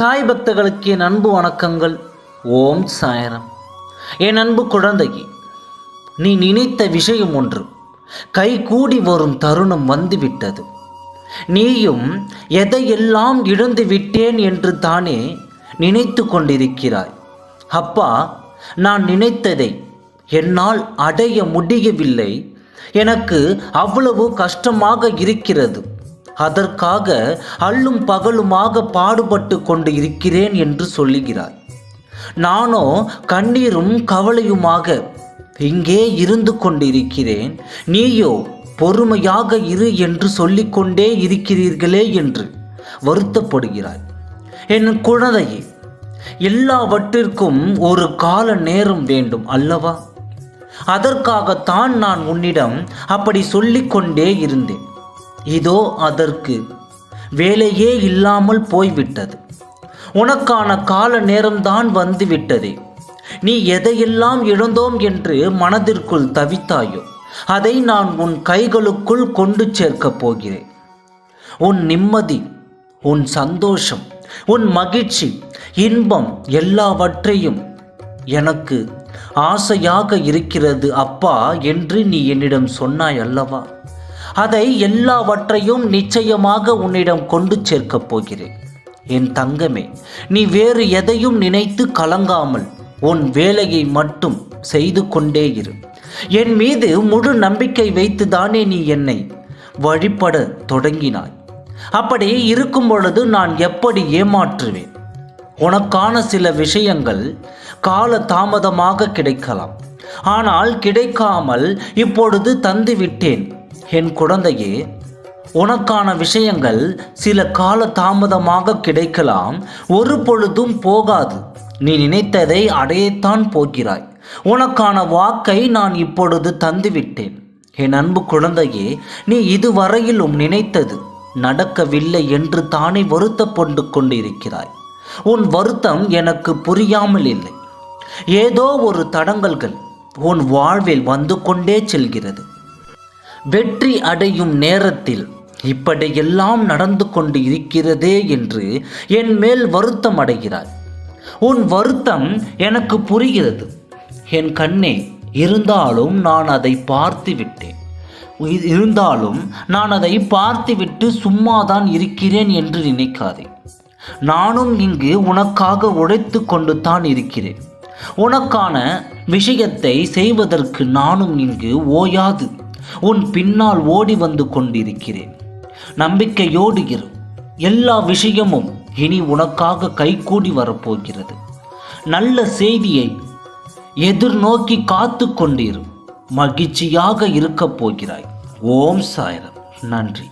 சாய் பக்தர்களுக்கு என் அன்பு வணக்கங்கள். ஓம் சாயரம். என் அன்பு குழந்தையே நீ நினைத்த விஷயம் ஒன்று. கை கூடி வரும் தருணம் வந்துவிட்டது. நீயும் எதையெல்லாம் இழந்து விட்டேன் என்று தானே நினைத்து கொண்டிருக்கிறாய். அப்பா நான் நினைத்ததை என்னால் அடைய முடியவில்லை. எனக்கு அவ்வளவு கஷ்டமாக இருக்கிறது. அதற்காக அல்லும் பகலுமாக பாடுபட்டு கொண்டு இருக்கிறேன் என்று சொல்லுகிறாய் நானோ கண்ணீரும் கவலையுமாக இங்கே இருந்து கொண்டிருக்கிறேன். நீயோ பொறுமையாக இரு என்று சொல்லிக்கொண்டே இருக்கிறீர்களே என்று வருத்தப்படுகிறாய் என் குழந்தையே எல்லாவற்றிற்கும் ஒரு கால நேரம் வேண்டும் அல்லவா? அதற்காகத்தான் நான் உன்னிடம் அப்படி சொல்லிக்கொண்டே இருந்தேன். இதோ அதற்கு. வேலையே இல்லாமல் போய்விட்டது. உனக்கான கால நேரம்தான் வந்து விட்டதே நீ எதையெல்லாம் இழந்தோம் என்று மனதிற்குள் தவித்தாயோ அதை நான் உன் கைகளுக்குள் கொண்டு சேர்க்கப் போகிறேன். உன் நிம்மதி உன் சந்தோஷம் உன் மகிழ்ச்சி இன்பம் எல்லாவற்றையும் எனக்கு ஆசையாக இருக்கிறது அப்பா என்று நீ என்னிடம் சொன்னாய் அல்லவா? அதை எல்லாவற்றையும் நிச்சயமாக உன்னிடம் கொண்டு சேர்க்கப் போகிறேன். என் தங்கமே நீ வேறு எதையும் நினைத்து கலங்காமல் உன் வேலையை மட்டும் செய்து கொண்டே இரு. என் மீது முழு நம்பிக்கை வைத்துதானே நீ என்னை வழிபட தொடங்கினாய். அப்படி இருக்கும் பொழுது நான் எப்படி ஏமாற்றுவேன்? உனக்கான சில விஷயங்கள் கால தாமதமாக கிடைக்கலாம். ஆனால் கிடைக்காமல் இப்பொழுது தந்துவிட்டேன். என் குழந்தையே உனக்கான விஷயங்கள் சில கால தாமதமாக கிடைக்கலாம். ஒரு பொழுதும் போகாது. நீ நினைத்ததை அடையத்தான் போகிறாய். உனக்கான வாக்கை நான் இப்பொழுது தந்துவிட்டேன். என் அன்பு குழந்தையே நீ இதுவரையிலும் நினைத்தது நடக்கவில்லை என்று தானே வருத்தப்பட்டு கொண்டிருக்கிறாய். உன் வருத்தம் எனக்கு புரியாமல் இல்லை. ஏதோ ஒரு தடங்கல்கள் உன் வாழ்வில் வந்து கொண்டே செல்கிறது. வெற்றி அடையும் நேரத்தில் இப்படியெல்லாம் நடந்து கொண்டு இருக்கிறதே என்று என் மேல் வருத்தம் அடைகிறாய். உன் வருத்தம் எனக்கு புரிகிறது. என் கண்ணே இருந்தாலும் நான் அதை பார்த்து விட்டேன் இருந்தாலும் நான் அதை பார்த்துவிட்டு சும்மாதான் இருக்கிறேன் என்று நினைக்காதே. நானும் இங்கு உனக்காக உழைத்து கொண்டு தான் இருக்கிறேன். உனக்கான விஷயத்தை செய்வதற்கு நானும் இங்கு ஓயாது. உன் பின்னால் ஓடி வந்து கொண்டிருக்கிறேன். நம்பிக்கையோடு இரு. எல்லா விஷயமும் இனி உனக்காக கைகூடி வரப்போகிறது. நல்ல செய்தியை எதிர்நோக்கி காத்து கொண்டிரு. மகிழ்ச்சியாக இருக்கப் போகிறாய். ஓம் சாயரம். நன்றி.